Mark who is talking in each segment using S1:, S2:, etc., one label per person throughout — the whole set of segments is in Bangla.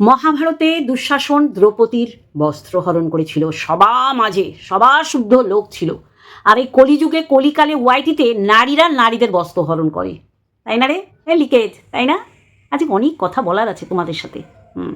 S1: মহাভারতে দুঃশাসন দ্রৌপদীর বস্ত্রহরণ করেছিল। সবা মাঝে, সবা শুদ্ধ লোক ছিল। আর এই কলিযুগে, কলিকালে ওয়াইটিতে নারীরা নারীদের বস্ত্রহরণ করে। তাই না রে? এ লিকেজ, তাই না? আজকে অনেক কথা বলার আছে তোমাদের সাথে। হুম।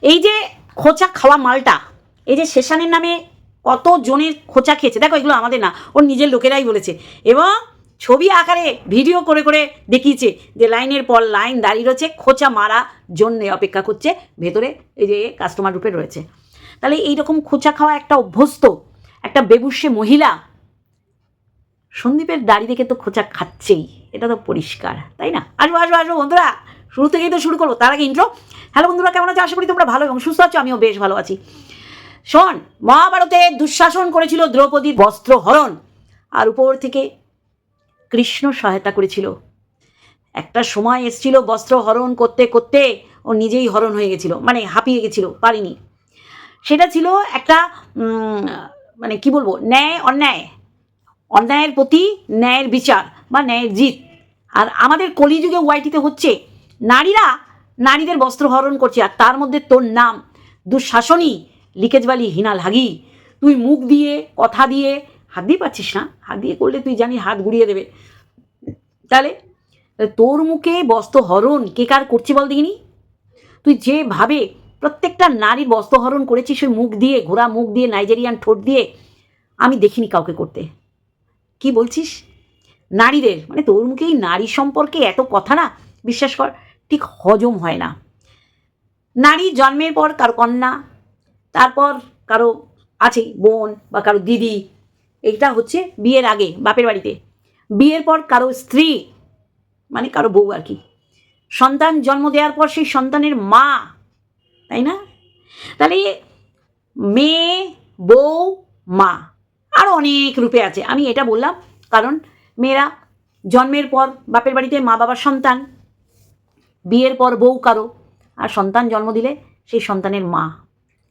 S1: এই যে খোঁচা খাওয়া মালটা, এই যে শেষানের নামে কত জনের খোঁচা খেয়েছে, দেখো এগুলো আমাদের না, ওর নিজের লোকেরাই বলেছে। এবং ছবি আকারে ভিডিও করে করে দেখিয়েছে যে লাইনের পর লাইন দাঁড়িয়ে রয়েছে, খোঁচা মারা জন্যে অপেক্ষা করছে, ভেতরে এই যে কাস্টমার রূপে রয়েছে। তাহলে এইরকম খোঁচা খাওয়া একটা অভ্যস্ত, একটা বেবুসে মহিলা, সন্দীপের দাড়ি দেখে তো খোঁচা খাচ্ছেই, এটা তো পরিষ্কার, তাই না? আসব আসব আসব বন্ধুরা, শুরু থেকেই তো শুরু করব, তার আগে ইন্ট্রো হ্যালো বন্ধুরা, কেমন আছো? আশা করি তোমরা ভালো এবং সুস্থ আছো, আমিও বেশ ভালো আছি। শোন, মহাভারতে দুঃশাসন করেছিল দ্রৌপদীর বস্ত্র হরণ, আর উপর থেকে কৃষ্ণ সহায়তা করেছিল। একটা সময় এসছিল বস্ত্র হরণ করতে করতে ও নিজেই হরণ হয়ে গেছিল মানে হাঁপিয়ে গেছিল, পারিনি। সেটা ছিল একটা মানে কি বলব, ন্যায় অন্যায়। অন্যায়ের প্রতি ন্যায়ের বিচার বা ন্যায়ের জিত। আর আমাদের কলিযুগে ওয়াইটিতে হচ্ছে, নারীরা নারীদের বস্ত্র হরণ করছে, আর তার মধ্যে তোর নাম। দুঃশাসনই লিকেজবালি হিনাল হাগি তুই মুখ দিয়ে, কথা দিয়ে, হাত দিয়ে পাচ্ছিস না? হাত দিয়ে করলে তুই জানি হাত গুড়িয়ে দেবে। তাহলে তোর মুখে বস্ত্র হরণ, কে কার করছে বল দেখিনি? তুই যেভাবে প্রত্যেকটা নারীর বস্ত্র হরণ করেছিস ওই মুখ দিয়ে, ঘোড়া মুখ দিয়ে, নাইজেরিয়ান ঠোঁট দিয়ে, আমি দেখিনি কাউকে করতে। কি বলছিস? নারীদের মানে তোর মুখেই নারী সম্পর্কে এত কথা না, বিশ্বাস কর, ঠিক হজম হয় না। নারী জন্মের পর কারও কন্যা, তারপর কারও আছে বোন বা কারও দিদি, এইটা হচ্ছে বিয়ের আগে, বাপের বাড়িতে। বিয়ের পর কারও স্ত্রী মানে কারও বউ আর কি, সন্তান জন্ম দেওয়ার পর সেই সন্তানের মা, তাই না? তাহলে মেয়ে, বউ, মা আরও অনেক রূপে আছে। আমি এটা বললাম কারণ মেয়েরা জন্মের পর বাপের বাড়িতে মা বাবার সন্তান, বিয়ের পর বউ কারও, আর সন্তান জন্ম দিলে সেই সন্তানের মা,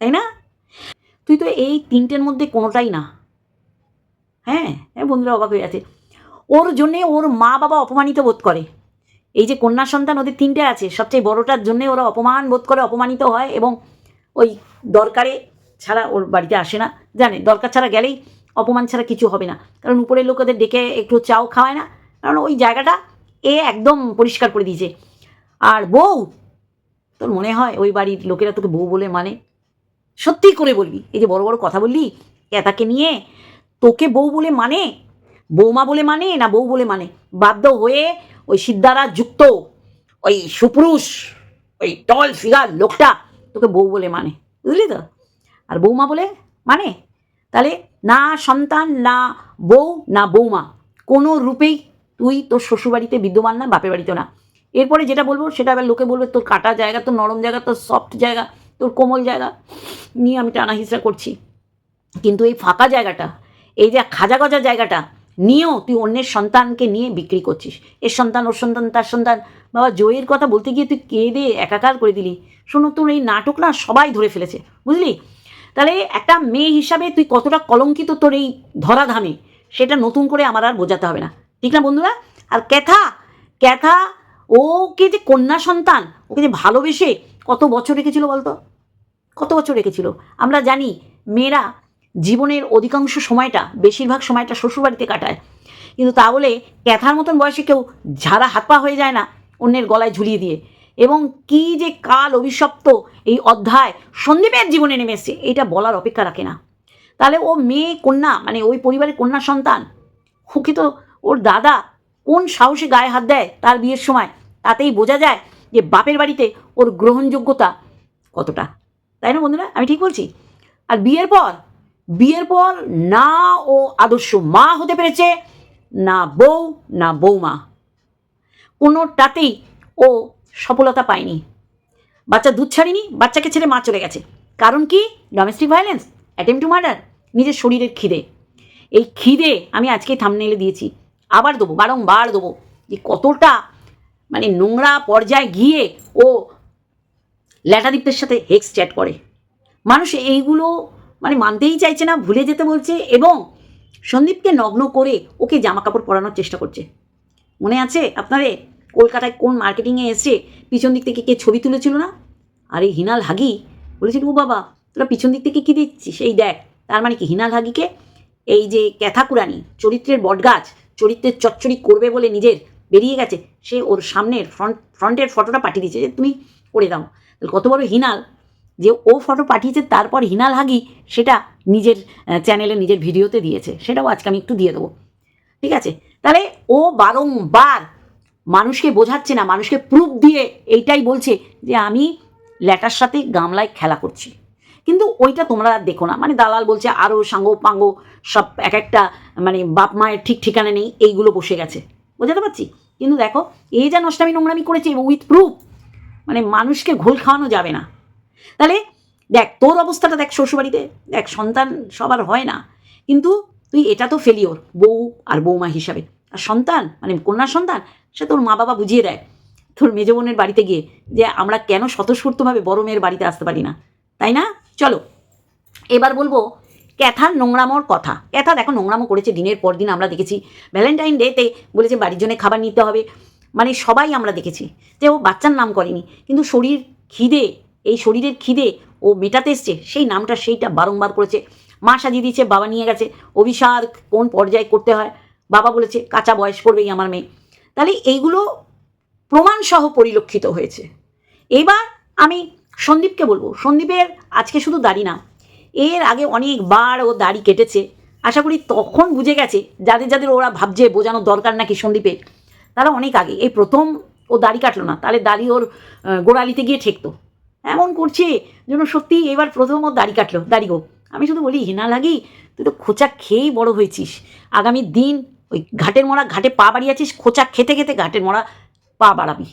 S1: তাই না? তুই তো এই তিনটের মধ্যে কোনোটাই না। হ্যাঁ হ্যাঁ বন্ধুরা অবাক হয়ে আছে ওর জন্যে ওর মা বাবা অপমানিত বোধ করে। এই যে কন্যা সন্তান ওদের তিনটে আছে, সবচেয়ে বড়টার জন্যে ওরা অপমান বোধ করে, অপমানিত হয় এবং ওই দরকারে ছাড়া ওর বাড়িতে আসে না। জানে, দরকার ছাড়া গেলেই অপমান ছাড়া কিছু হবে না। কারণ উপরের লোক ওদের ডেকে একটু চাও খাওয়ায় না। কারণ ওই জায়গাটা এ একদম পরিষ্কার করে দিয়েছে। আর বউ, তোর মনে হয় ওই বাড়ির লোকেরা তোকে বউ বলে মানে? সত্যি করে বলবি। এই যে বড় বড় কথা বললি এতাকে নিয়ে তোকে বউ বলে মানে? বৌমা বলে মানে না বউ বলে মানে? বাধ্য হয়ে ওই সিদ্ধারা যুক্ত, ওই সুপুরুষ, ওই টল ফিগার লোকটা তোকে বউ বলে মানে। বুঝলি তো? আর বৌমা বলে মানে? তাহলে না সন্তান, না বউ, না বৌমা, কোনো রূপেই তুই তোর শ্বশুরবাড়িতে বিদ্যমান না, বাপের বাড়িতে না। এরপরে যেটা বলব, সেটা আবার লোকে বলবে, তোর কাটা জায়গা, তোর নরম জায়গা, তোর সফট জায়গা, তোর কোমল জায়গা নিয়ে আমি টানা হিসা করছি। কিন্তু এই ফাঁকা জায়গাটা, এই যে খাজা গজা জায়গাটা নিয়েও তুই অন্যের সন্তানকে নিয়ে বিক্রি করছিস। এর সন্তান, ওর সন্তান, তার সন্তান। বাবা, জয়ের কথা বলতে গিয়ে তুই কেঁদে একাকার করে দিলি। শোনো, তোর এই নাটক না সবাই ধরে ফেলেছে, বুঝলি? তাহলে একটা মেয়ে হিসাবে তুই কতটা কলঙ্কিত তোর এই ধরাধামে, সেটা নতুন করে আমার আর বোঝাতে হবে না। ঠিক না, বন্ধুরা? আর ক্যাথা ক্যাথা, ওকে যে কন্যা সন্তান, ওকে যে ভালোবেসে কত বছর রেখেছিল বলতো? কত বছর রেখেছিল? আমরা জানি, মেয়েরা জীবনের অধিকাংশ সময়টা, বেশিরভাগ সময়টা শ্বশুরবাড়িতে কাটায়। কিন্তু তা বলে ক্যাথার মতন বয়সে কেউ ঝাড়া হাত পা হয়ে যায় না অন্যের গলায় ঝুলিয়ে দিয়ে। এবং কি যে কাল অভিশপ্ত এই অধ্যায় সন্দীপের জীবনে নেমে এসছে, এটা বলার অপেক্ষা রাখে না। তাহলে ও মেয়ে, কন্যা মানে ওই পরিবারের কন্যা সন্তান ওকে তো ওর দাদা, কোন সাহসে গায়ে হাত দেয় তার বিয়ের সময়? তাতেই বোঝা যায় যে বাপের বাড়িতে ওর গ্রহণযোগ্যতা কতটা। তাই না বন্ধুরা? আমি ঠিক বলছি? আর বিয়ের পর বিয়ের পর না ও আদর্শ মা হতে পেরেছে, না বউ, না বৌমা। কোনোটাতেই ও সফলতা পায়নি। বাচ্চা দুধ ছাড়িনি, বাচ্চাকে ছেড়ে মা চলে গেছে। কারণ কি? Domestic violence attempt to murder নিজের শরীরের খিদে। এই খিদে আমি আজকেই থামনেলে দিয়েছি। আবার দেবো, বারংবার দেবো। যে কতটা মানে নোংরা পর্যায়ে গিয়ে ও ল্যাটাদীপ্তের সাথে হেক্স চ্যাট করে। মানুষ এইগুলো মানে মানতেই চাইছে না, ভুলে যেতে বলছে এবং সন্দীপকে নগ্ন করে ওকে জামা কাপড় পরানোর চেষ্টা করছে। মনে আছে আপনারে? কলকাতায় কোন মার্কেটিংয়ে এসে পিছন দিক থেকে কে ছবি তুলেছিল না? আর এই হিনাল হাগি বলেছিল, ও বাবা, তোরা পিছন দিক থেকে কী দিচ্ছিস এই দেখ, তার মানে কি হিনাল হাগিকে? এই যে ক্যাথাকুরানি, চরিত্রের বটগাছ, চরিত্রের চচ্চড়ি করবে বলে নিজের বেরিয়ে গেছে, সে ওর সামনের ফ্রন্ট ফ্রন্টের ফটোটা পাঠিয়ে দিয়েছে যে তুমি করে দাও। কত বড় হিনাল? যে ও ফটো পাঠিয়েছে, তারপর হিনাল হাগি সেটা নিজের চ্যানেলে নিজের ভিডিওতে দিয়েছে। সেটাও আজকে আমি একটু দিয়ে দেবো। ঠিক আছে? তাহলে ও বারংবার মানুষকে বোঝাচ্ছে না, মানুষকে প্রুফ দিয়ে এইটাই বলছে যে আমি ল্যাটার সাথে গামলায় খেলা করছি। কিন্তু ওইটা তোমরা আর দেখো না। মানে দালাল বলছে আরও সাঙ্গ পাঙ্গ সব এক একটা মানে বাপ মায়ের ঠিক ঠিকানা নেই, এইগুলো বসে গেছে। বোঝাতে পারছি? কিন্তু দেখো, এই যা নষ্টামি নোংরামি করেছে উইথ প্রুফ মানে মানুষকে ঘোল খাওয়ানো যাবে না। তাহলে দেখ, তোর অবস্থাটা দেখ শ্বশুরবাড়িতে। দেখ, সন্তান সবার হয় না। কিন্তু তুই এটা তো ফেলিওর বউ আর বৌমা হিসাবে। আর সন্তান মানে কন্যা সন্তান, সে তোর মা বাবা বুঝিয়ে দেয় তোর মেজ বোনের বাড়িতে গিয়ে যে আমরা কেন স্বতঃস্ফূর্তভাবে বড় মেয়ের বাড়িতে আসতে পারি না। তাই না? চলো, এবার বলব ক্যাথার নোংরামোর কথা। ক্যাথা দেখো নোংরামো করেছে, দিনের পর দিন আমরা দেখেছি। ভ্যালেন্টাইন ডেতে বলেছে বাড়ির জন্য খাবার নিতে হবে। মানে সবাই আমরা দেখেছি। যে ও বাচ্চার নাম করেনি। কিন্তু শরীর খিদে এই শরীরের খিদে ও মেটাতে এসছে, সেই নামটা সেইটা বারংবার করেছে। মা সাজিয়ে দিয়েছে, বাবা নিয়ে গেছে। অভিসার কোন পর্যায়ে করতে হয়? বাবা বলেছে, কাঁচা বয়স করবেই আমার মেয়ে। তাহলে এইগুলো প্রমাণসহ পরিলক্ষিত হয়েছে। এবার আমি সন্দীপকে বলব, সন্দীপের আজকে শুধু দাড়ি না, এর আগে অনেকবার ও দাড়ি কেটেছে। আশা করি তখন বুঝে গেছে, যাদের যাদের ওরা ভাবছে বোঝানোর দরকার নাকি সন্দীপের, তারা অনেক আগে, এই প্রথম ও দাড়ি কাটলো না, তাহলে দাড়ি ওর গোড়ালিতে গিয়ে ঠেকতো। এমন করছে যেন সত্যি এবার প্রথম ও দাড়ি কাটলো। দাড়ি গো, আমি শুধু বলি, হিনা লাগি, তুই তো খোঁচা খেয়েই বড় হয়েছিস। আগামী দিন ওই ঘাটের মরা, ঘাটে পা বাড়িয়েছিস খোঁচা খেতে খেতে ঘাটের মরা পা বাড়াবি।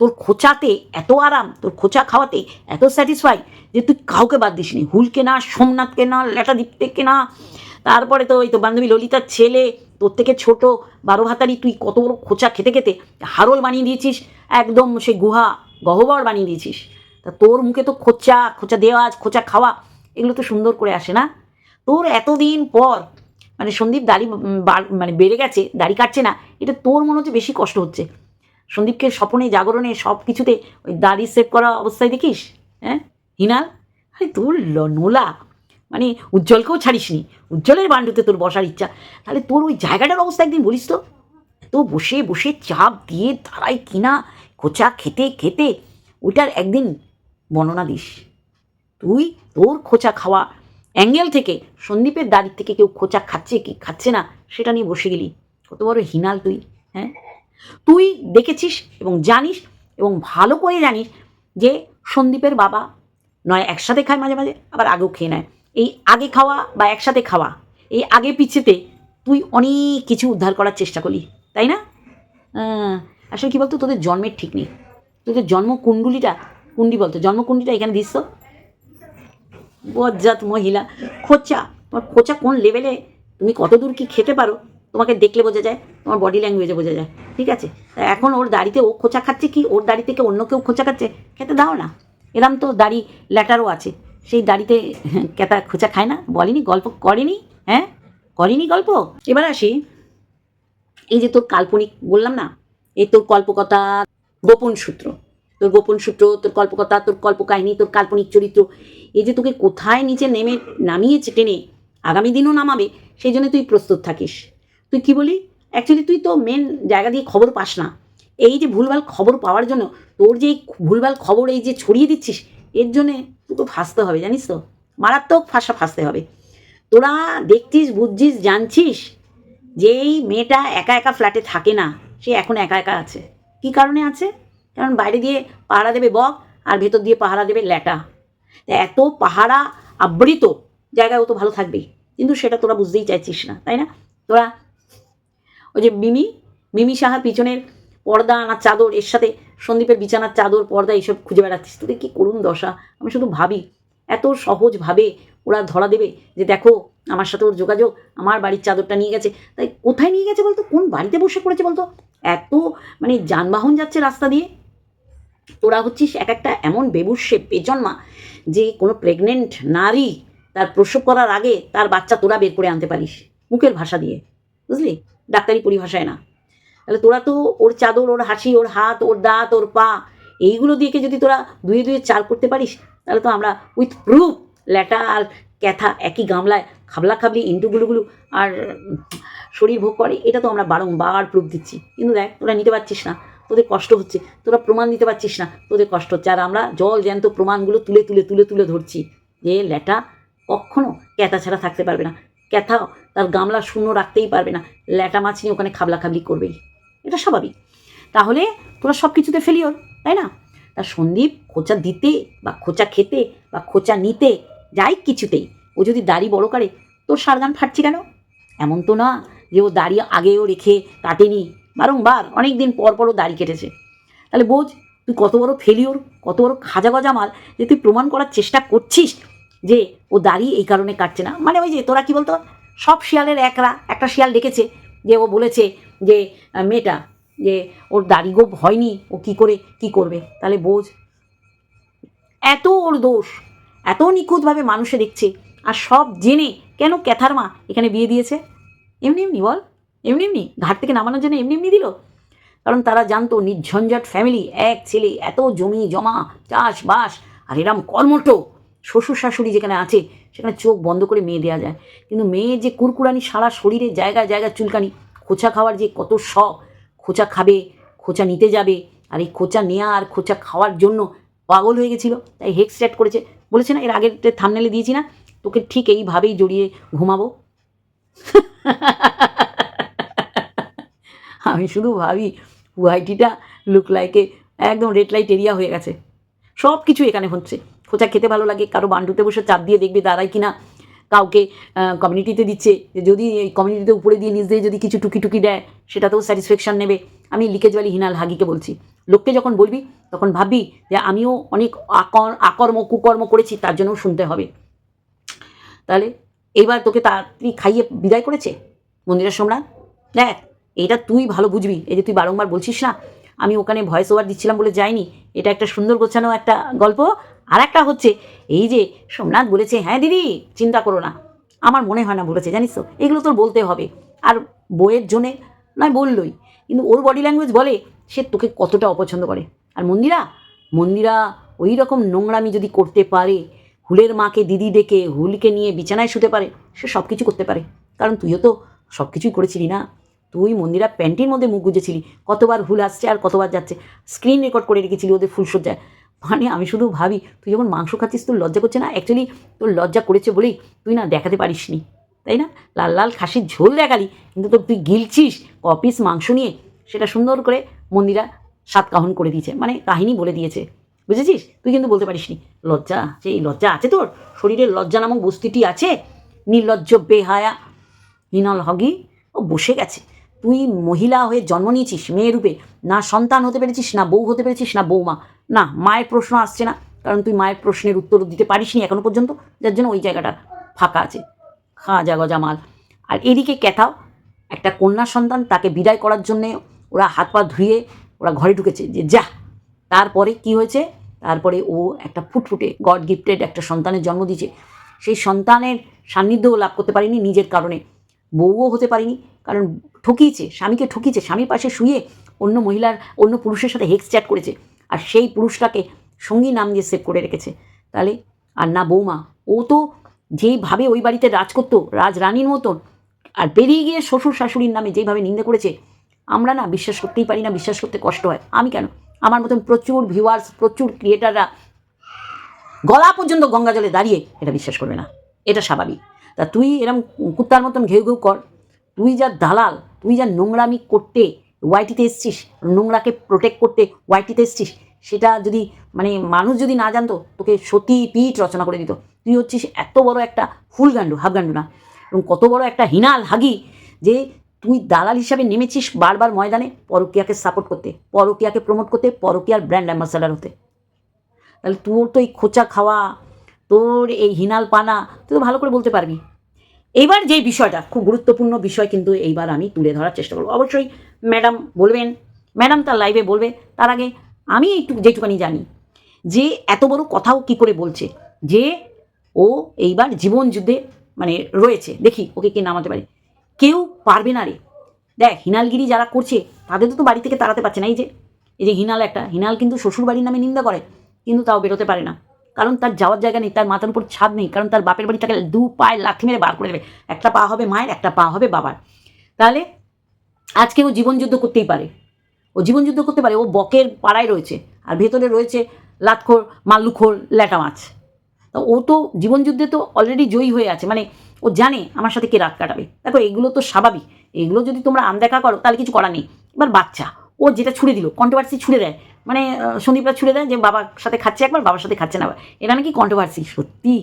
S1: তোর খোঁচাতে এত আরাম, তোর খোঁচা খাওয়াতে এত স্যাটিসফাই যে তুই কাউকে বাদ দিসনি হুলকে না, সোমনাথকে না লেটা দীপ্তেককে না। তারপরে তো ওই তো বান্ধবী ললিতার ছেলে, তোর থেকে ছোট, বারো ভাতারি তুই কত বড় খোঁচা খেতে খেতে হারল বানিয়ে দিয়েছিস, একদম সেই গুহা গহ্বর বানিয়ে দিয়েছিস। তা তোর মুখে তো খোঁচা খোঁচা দেওয়া খোঁচা খাওয়া, এগুলো তো সুন্দর করে আসে না? তোর এতদিন পর মানে সন্দীপ দাড়ি মানে বেড়ে গেছে, দাড়ি কাটছে না, এটা তোর মনে হচ্ছে বেশি কষ্ট হচ্ছে। সন্দীপকে স্বপনে, জাগরণে, সব কিছুতে ওই দাড়ি সেভ করা অবস্থায় দেখিস হ্যাঁ? হিনাল? আরে তোর নোলা। মানে উজ্জ্বলকেও ছাড়িসনি, উজ্জ্বলের বান্ডুতে তোর বসার ইচ্ছা। তাহলে তোর ওই জায়গাটার অবস্থা একদিন বলিস তো। তো বসে বসে চাপ দিয়ে দাঁড়াই কিনা, খোঁচা খেতে খেতে, ওইটার একদিন বর্ণনা দিস। তুই তোর খোঁচা খাওয়া। অ্যাঙ্গেল থেকে, সন্দীপের দাড়ির থেকে কেউ খোঁচা খাচ্ছে কি? খাচ্ছে না, সেটা নিয়ে বসে গেলি। কত বড় হিনাল তুই হ্যাঁ? তুই দেখেছিস এবং জানিস এবং ভালো করে জানিস যে সন্দীপের বাবা নয়, একসাথে খায় মাঝে মাঝে, আবার আগেও খেয়ে নেয়। এই আগে খাওয়া বা একসাথে খাওয়া, এই আগে পিছেতে তুই অনেক কিছু উদ্ধার করার চেষ্টা করলি, তাই না? আসলে কী বলতো, তোদের জন্মের ঠিক নেই। তোদের জন্ম কুণ্ডুলিটা কুণ্ডি বলতো, জন্মকুণ্ডিটা এখানে দিস বজ্জাত মহিলা, খোঁচা, তোমার খোঁচা কোন লেভেলে তুমি কত দূর কি খেতে পারো? তোমাকে দেখলে বোঝা যায়, তোমার বডি ল্যাঙ্গুয়েজে বোঝা যায়, ঠিক আছে? এখন ওর দাড়িতে ও খোঁচা খাচ্ছে কি? ওর দাড়ি থেকে অন্য কেউ খোঁচা খাচ্ছে? খেতে দাও না। এরম তো দাড়ি ল্যাটারও আছে। সেই দাড়িতে কেতা খোঁচা খায় না? বলেনি? গল্প করেনি? হ্যাঁ? করেনি গল্প? এবার আসি। এই যে তোর কাল্পনিক বললাম না? এই তোর কল্পকথা গোপন সূত্র। তোর গোপন সূত্র, তোর কল্পকথা, তোর কল্পকাহিনী, তোর কাল্পনিক চরিত্র। এই যে তোকে কোথায় নিচে নেমে, নামিয়েছে টেনে, আগামী দিনও নামাবে, সেই জন্য তুই প্রস্তুত থাকিস। তুই কি বলি? অ্যাকচুয়ালি তুই তো মেন জায়গা দিয়ে খবর পাস না। এই যে ভুলভাল খবর পাওয়ার জন্য তোর যে ভুলভাল খবর এই যে ছড়িয়ে দিচ্ছিস, এর জন্যে তোকে ফাঁসতে হবে, জানিস তো? মারাত্মক ফাঁসা ফাঁসতে হবে। তোরা দেখছিস, বুঝছিস, জানছিস যে এই মেয়েটা একা একা ফ্ল্যাটে থাকে না, সে এখন একা একা আছে। কি কারণে আছে? কারণ বাইরে দিয়ে পাহারা দেবে বক আর ভেতর দিয়ে পাহারা দেবে ল্যাটা। এত পাহারা আবৃত জায়গায় ও তো ভালো থাকবেই কিন্তু সেটা তোরা বুঝতেই চাইছিস না, তাই না? তোরা ওই যে মিমি মিমি সাহার পিছনের পর্দা আনার চাদর, এর সাথে সন্দীপের বিছানার চাদর, পর্দা এইসব খুঁজে বেড়াচ্ছিস। তোদের কী করুন দশা? আমি শুধু ভাবি, এত সহজভাবে ওরা ধরা দেবে যে দেখো, আমার সাথে ওর যোগাযোগ, আমার বাড়ির চাদরটা নিয়ে গেছে। তাই কোথায় নিয়ে গেছে বলতো? কোন বাড়িতে বসে পড়েছে বলতো? এত মানে যানবাহন যাচ্ছে রাস্তা দিয়ে। তোরা হচ্ছিস এক একটা এমন বেবুসে পেজন্মা যে কোনো প্রেগনেন্ট নারী তার প্রসব করার আগে তার বাচ্চা তোরা বের করে আনতে পারিস মুখের ভাষা দিয়ে, বুঝলি? ডাক্তারি পরিভাষায় না। তাহলে তোরা তো ওর চাদর, ওর হাসি, ওর হাত, ওর দাঁত, ওর পা, এইগুলো দিয়ে যদি তোরা দুয়ে দুয়ে চাল করতে পারিস, তাহলে তো আমরা উইথ প্রুফ ল্যাটা আর ক্যাথা একই গামলায় খাবলা খাবলি ইন্টুগুলোগুলো আর শরীর ভোগ করে, এটা তো আমরা বারংবার প্রুফ দিচ্ছি। কিন্তু দেখ, তোরা নিতে পারছিস না। তোদের কষ্ট হচ্ছে, তোরা প্রমাণ দিতে পারছিস না, তোদের কষ্ট হচ্ছে। আর আমরা জল জ্যান্ত প্রমাণগুলো তুলে তুলে তুলে তুলে ধরছি যে ল্যাটা কখনো ক্যাথা ছাড়া থাকতে পারবে না। ক্যাথাও তার গামলা শূন্য রাখতেই পারবে না। ল্যাটা মাছ নিয়ে ওখানে খাবলা খাবলি করবেই এটা স্বাভাবিক। তাহলে তোরা সব কিছুতে ফেলিওর তাই না? তা সন্দীপ খোঁচা দিতে বা খোঁচা খেতে বা খোঁচা নিতে যাই কিছুতেই, ও যদি দাড়ি বড় করে, তোর সারগান ফাটছে কেন? এমন তো না যে ও দাড়ি আগেও রেখে কাটেনি। বারংবার অনেক দিন পর পরও দাড়ি কেটেছে। তাহলে বোঝ তুই কত বড় ফেলিওর কত বড় খাজা গজা মাল যে তুই প্রমাণ করার চেষ্টা করছিস যে ও দাড়ি এই কারণে কাটছে না? মানে ওই যে তোরা কি বলতো? সব শিয়ালের একরা, একটা শিয়াল ডেকেছে যে ও বলেছে যে মেয়েটা, যে ওর দাড়ি গোপ হয়নি, ও কি করে, কি করবে? তাহলে বোঝ এত ওর দোষ, এত নিখুঁতভাবে মানুষে দেখছে, আর সব জেনে কেন ক্যাথার মা এখানে বিয়ে দিয়েছে? এমনি এমনি বল। এমনি এমনি? ঘাট থেকে নামানোর জন্য এমনি এমনি দিল? কারণ তারা জানতো নির্ঝঞ্ঝাট ফ্যামিলি এক ছেলে, এত জমি জমা, চাষবাস, আর এরম কর্মঠ শ্বশুর শাশুড়ি যেখানে আছে, সেখানে চোখ বন্ধ করে মেয়ে দেওয়া যায়। কিন্তু মেয়ে যে কুরকুরানি সারা শরীরে জায়গায় জায়গায় চুলকানি, খোঁচা খাওয়ার যে কত শখ, খোঁচা খাবে, খোঁচা নিতে যাবে, আর এই খোঁচা নেওয়া আর খোঁচা খাওয়ার জন্য পাগল হয়ে গেছিল, তাই হেক স্ট্যাট করেছে। বলেছে না, এর আগের থামনেলে দিয়েছি না, তোকে ঠিক এইভাবেই জড়িয়ে ঘুমাবো। আমি শুধু ভাবি ওয়াইটিটা লুক লাইকে একদম রেড লাইট এরিয়া হয়ে গেছে। সব কিছু এখানে হচ্ছে। খোঁচা খেতে ভালো লাগে, কারও বান্ডুতে বসে চাপ দিয়ে দেখবে দাঁড়ায় কিনা। কাউকে কমিউনিটিতে দিচ্ছে যে যদি এই কমিউনিটিতে উপরে দিয়ে নিজ দিয়ে যদি কিছু টুকি টুকি দেয়, সেটাতেও স্যাটিসফ্যাকশান নেবে। আমি লিকেজওয়ালি হিনাল হাগিকে বলছি, লোককে যখন বলবি, তখন ভাববি যে আমিও অনেক আকর, আকর্ম, কুকর্ম করেছি, তার জন্যও শুনতে হবে। তাহলে এইবার তোকে তাড়াতাড়ি খাইয়ে বিদায় করেছে মন্দিরের সম্রাট? দেখ এটা তুই ভালো বুঝবি। এই যে তুই বারংবার বলছিস না, আমি ওখানে ভয়েস ওভার দিচ্ছিলাম বলে যাইনি। এটা একটা সুন্দর গোছানো একটা গল্প। আর একটা হচ্ছে, এই যে সোমনাথ বলেছে হ্যাঁ দিদি, চিন্তা করো না। আমার মনে হয় না বলেছে, জানিস তো? এগুলো তোর বলতে হবে। আর বইয়ের জন্যে নয় বললই, কিন্তু ওর বডি ল্যাঙ্গুয়েজ বলে, সে তোকে কতটা অপছন্দ করে। আর মন্দিরা মন্দিরা ওই রকম নোংরামি যদি করতে পারে, হুলের মাকে দিদি ডেকে হুলকে নিয়ে বিছানায় শুতে পারে, সে সব কিছু করতে পারে। কারণ তুইও তো সব কিছুই করেছিলি না? তুই মন্দিরা প্যান্টির মধ্যে মুখ গুজেছিলি। কতবার ভুল আসছে আর কতবার যাচ্ছে। স্ক্রিন রেকর্ড করে রেখেছিলি ওদের ফুলসজ্জায় মানে আমি শুধু ভাবি, তুই যখন মাংস খাচ্ছিস, তোর লজ্জা করছে না? অ্যাকচুয়ালি তোর লজ্জা করেছে বলেই তুই না দেখাতে পারিসনি। তাই না? লাল লাল খাসির ঝোল দেখালি, কিন্তু তোর তুই গিলছিস। ক পিস মাংস নিয়ে সেটা সুন্দর করে মন্দিরা সাত কাহন করে দিয়েছে। মানে কাহিনী বলে দিয়েছে। বুঝেছিস? তুই কিন্তু বলতে পারিসনি। লজ্জা? যে এই লজ্জা আছে তোর? শরীরের লজ্জা নামক বস্তুটি আছে? নির্লজ্জ, বেহায়া হিনল হগি ও বসে গেছে। তুই মহিলা হয়ে জন্ম নিয়েছিস, মেয়ে রূপে। না সন্তান হতে পেরেছিস, না বউ হতে পেরেছিস, না বৌমা। না, মায়ের প্রশ্ন আসছে না, কারণ তুই মায়ের প্রশ্নের উত্তর দিতে পারিসনি এখনও পর্যন্ত, যার জন্য ওই জায়গাটা ফাঁকা আছে। খাজা গজা মাল আর এদিকে ক্যাথাও, একটা কন্যা সন্তান, তাকে বিদায় করার জন্যে ওরা হাত পা ধুয়ে ওরা ঘরে ঢুকেছে যে, যা। তারপরে কি হয়েছে? তারপরে ও একটা ফুটফুটে গড গিফটেড একটা সন্তানের জন্ম দিয়েছে। সেই সন্তানের সান্নিধ্যও লাভ করতে পারিনি নিজের কারণে। বউও হতে পারিনি। কারণ ঠকিয়েছে, স্বামীকে ঠকিয়েছে, স্বামীর পাশে শুয়ে অন্য মহিলার, অন্য পুরুষের সাথে হেক্স চ্যাট করেছে আর সেই পুরুষটাকে সঙ্গী নাম দিয়ে সেভ করে রেখেছে। তাহলে আর না বৌমা, ও তো যেইভাবে ওই বাড়িতে রাজ করতো রাজরানীর মতন, আর বেরিয়ে গিয়ে শ্বশুর শাশুড়ির নামে যেইভাবে নিন্দে করেছে, আমরা না বিশ্বাস করতেই পারি না, বিশ্বাস করতে কষ্ট হয়। আমি কেন? আমার মতন প্রচুর ভিউয়ার্স প্রচুর ক্রিয়েটাররা গলা পর্যন্ত গঙ্গা জলে দাঁড়িয়ে এটা বিশ্বাস করবে না। এটা স্বাভাবিক। তা তুই এরম কুত্তার মতন ঘেউ ঘেউ কর। তুই যা দালাল, তুই যা নোংরামি করতে ওয়াইটিতে এসছিস, নোংরাকে প্রোটেক্ট করতে ওয়াইটিতে এসছিস, সেটা যদি মানে মানুষ যদি না জানতো, তোকে সতী পিঠ রচনা করে দিত। তুই হচ্ছিস এত বড় একটা ফুলগান্ডু হাফগান্ডু না, এবং কত বড় একটা হিনাল হাগি যে তুই দালাল হিসাবে নেমেছিস বারবার ময়দানে পরকিয়াকে সাপোর্ট করতে, পরকিয়াকে প্রমোট করতে, পরকিয়ার ব্র্যান্ড অ্যাম্বাসাডার হতে। তাহলে তোর তো এই খোঁচা খাওয়া তোর এই হিনাল পানা, তুই তো ভালো করে বলতে পারবি। এইবার যে বিষয়টা, খুব গুরুত্বপূর্ণ বিষয় কিন্তু এইবার আমি তুলে ধরার চেষ্টা করব। অবশ্যই ম্যাডাম বলবেন, ম্যাডাম তার লাইভে বলবে, তার আগে আমি একটু যেটুকানি জানি, যে এত বড় কথাও কি করে বলছে? যে ও এইবার জীবন যুদ্ধে মানে রয়েছে, দেখি ওকে কে নামাতে পারে। কেউ পারবে না রে। দেখ, হিনালগিরি যারা করছে, তাদের তো তো বাড়ি থেকে তাড়াতে পারছে না এই যে। এই যে হিনাল একটা, হিনাল কিন্তু শ্বশুরবাড়ির নামে নিন্দা করে, কিন্তু তাও বেরোতে পারে না। কারণ তার যাওয়ার জায়গা নেই, তার মাথার উপর ছাদ নেই, কারণ তার বাপের বাড়ি তাকে দু পায়ে লাথি মেরে বার করে দেবে। একটা পা হবে মায়ের, একটা পা হবে বাবার। তাহলে আজকে ও জীবনযুদ্ধ করতেই পারে। ও জীবনযুদ্ধ করতে পারে, ও বকের পাড়ায় রয়েছে, আর ভেতরে রয়েছে লাতখোর মাল্লুখোর ল্যাটা মাছ। তো ও তো জীবনযুদ্ধে তো অলরেডি জয়ী হয়ে আছে মানে ও জানে আমার সাথে কে রাত কাটাবে। দেখো, এগুলো তো স্বাভাবিক। এগুলো যদি তোমরা আনদেখা করো, তাহলে কিছু করার নেই। এবার বাচ্চা ও যেটা ছুড়ে দিল কন্ট্রোভার্সি ছুড়ে দেয়। মানে সন্দীপরা ছুড়ে দেয় যে, বাবার সাথে খাচ্ছে একবার, বাবার সাথে খাচ্ছে না এটা নাকি কন্ট্রোভার্সি সত্যি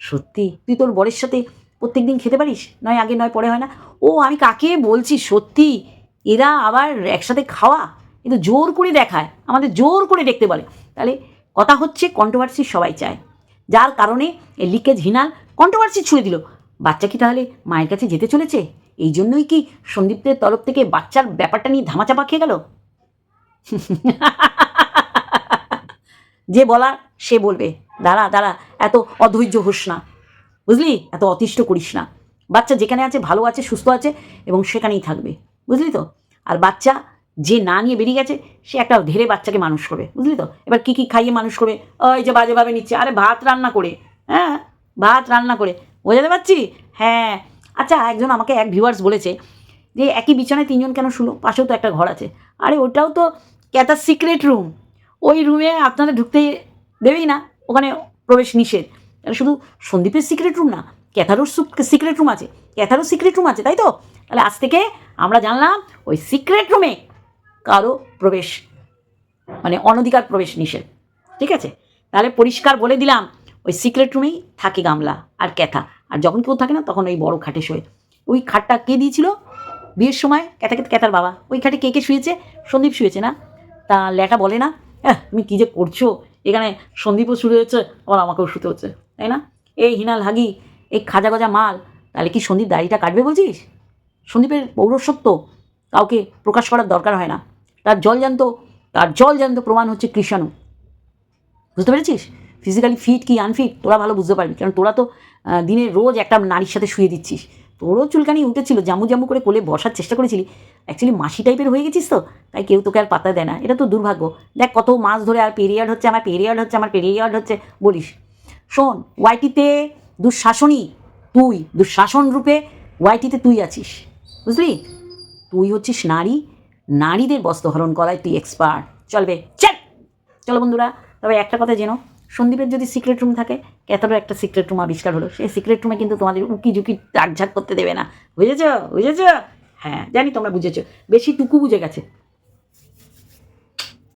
S1: সত্যি। তুই তোর বরের সাথে প্রত্যেক দিন খেতে পারিস? নয় আগে, নয় পরে হয় না। ও, আমি কাকে বলছি? সত্যি, এরা আবার একসাথে খাওয়া কিন্তু জোর করে দেখায়, আমাদের জোর করে দেখতে বলে। তাহলে কথা হচ্ছে কন্ট্রোভার্সি সবাই চায়। যার কারণে লিকেজ হিনাল কন্ট্রোভার্সি ছুড়ে দিল। বাচ্চা কি তাহলে মায়ের কাছে যেতে চলেছে? এই জন্যই কি সন্দীপদের তরফ থেকে বাচ্চার ব্যাপারটা নিয়ে ধামাচাপা খেয়ে গেল? যে বলার সে বলবে। দাঁড়া দাঁড়া, এত অধৈর্য হোস না। বুঝলি? এত অতিষ্ঠ করিস না। বাচ্চা যেখানে আছে, ভালো আছে, সুস্থ আছে এবং সেখানেই থাকবে। বুঝলি তো? আর বাচ্চা যে না নিয়ে বেরিয়ে গেছে, সে একটা ধেরে বাচ্চাকে মানুষ করবে। বুঝলি তো? এবার কী কী খাইয়ে মানুষ করবে? ওই যে বাজেভাবে নিচ্ছে। আরে ভাত রান্না করে। হ্যাঁ? ভাত রান্না করে। বোঝাতে পারছি হ্যাঁ আচ্ছা একজন আমাকে এক ভিউয়ার্স বলেছে যে একই বিছানায় তিনজন কেন শুলো? পাশেও তো একটা ঘর আছে। আরে, ওটাও তো ক্যাতার সিক্রেট রুম। ওই রুমে আপনাদের ঢুকতে দেবেই না। ওখানে প্রবেশ নিষেধ। শুধু সন্দীপের সিক্রেট রুম না, ক্যাথারোর সিক্রেট রুম আছে। ক্যাথারও সিক্রেট রুম আছে, তাই তো? তাহলে আজ থেকে আমরা জানলাম, ওই সিক্রেট রুমে কারও প্রবেশ মানে অনধিকার প্রবেশ নিষেধ। ঠিক আছে? তাহলে পরিষ্কার বলে দিলাম, ওই সিক্রেট রুমেই থাকে গামলা আর ক্যাথা। আর যখন কেউ থাকে না, তখন ওই বড় খাটে শোয়। ওই খাটটা কে দিয়েছিল? বিয়ের সময়? ক্যাথা ক্যাথা ক্যাথার বাবা। ওই খাটে কে কে শুয়েছে? সন্দীপ শুয়েছে না? তা ল্যাটা বলে না হ্যাঁ তুমি কী যে করছ? এখানে সন্দীপও শুরু হয়েছে, আবার আমাকেও শুতে হচ্ছে। তাই না? এই হিনাল হাগি, এই খাজা গজা মাল, তাহলে কি সন্দীপ দাড়িটা কাটবে বলছিস? সন্দীপের পৌরসত্ব কাউকে প্রকাশ করার দরকার হয় না। তার জল জানত তার জল জানত প্রমাণ হচ্ছে কৃষাণু বুঝতে পেরেছিস? ফিজিক্যালি ফিট কি আনফিট তোরা ভালো বুঝতে পারবি। কারণ তোরা তো দিনে রোজ একটা নারীর সাথে শুয়ে দিচ্ছিস। তোরও চুলকানি উঠেছিল, জামু জামু করে কোলে বসার চেষ্টা করেছিলি। অ্যাকচুয়ালি মাসি টাইপের হয়ে গেছিস তো, তাই কেউ তোকে আর পাত্তা দেয় না। এটা তো দুর্ভাগ্য। দেখ কত মাস ধরে আর পেরিয়াড হচ্ছে, আমার পেরিয়াড হচ্ছে, আমার পেরিয়াড হচ্ছে, বলিস। শোন ওয়াইটিতে দুঃশাসনই তুই, দুঃশাসন রূপে ওয়াইটিতে তুই আছিস, বুঝলি? তুই হচ্ছিস নারী, নারীদের বস্ত্রহরণ করায় তুই এক্সপার্ট চলবে চল! চলো বন্ধুরা, তবে একটা কথা জেনো সন্দীপের যদি সিক্রেট রুম থাকে এতটা একটা সিক্রেট রুম আবিষ্কার হলো। সেই সিক্রেট রুমে কিন্তু তোমাদের উকি ঝুঁকি ডাকঝাক করতে দেবে না। বুঝেছ? বুঝেছ? হ্যাঁ জানি তোমরা বুঝেছ। বেশি টুকু বুঝে গেছে।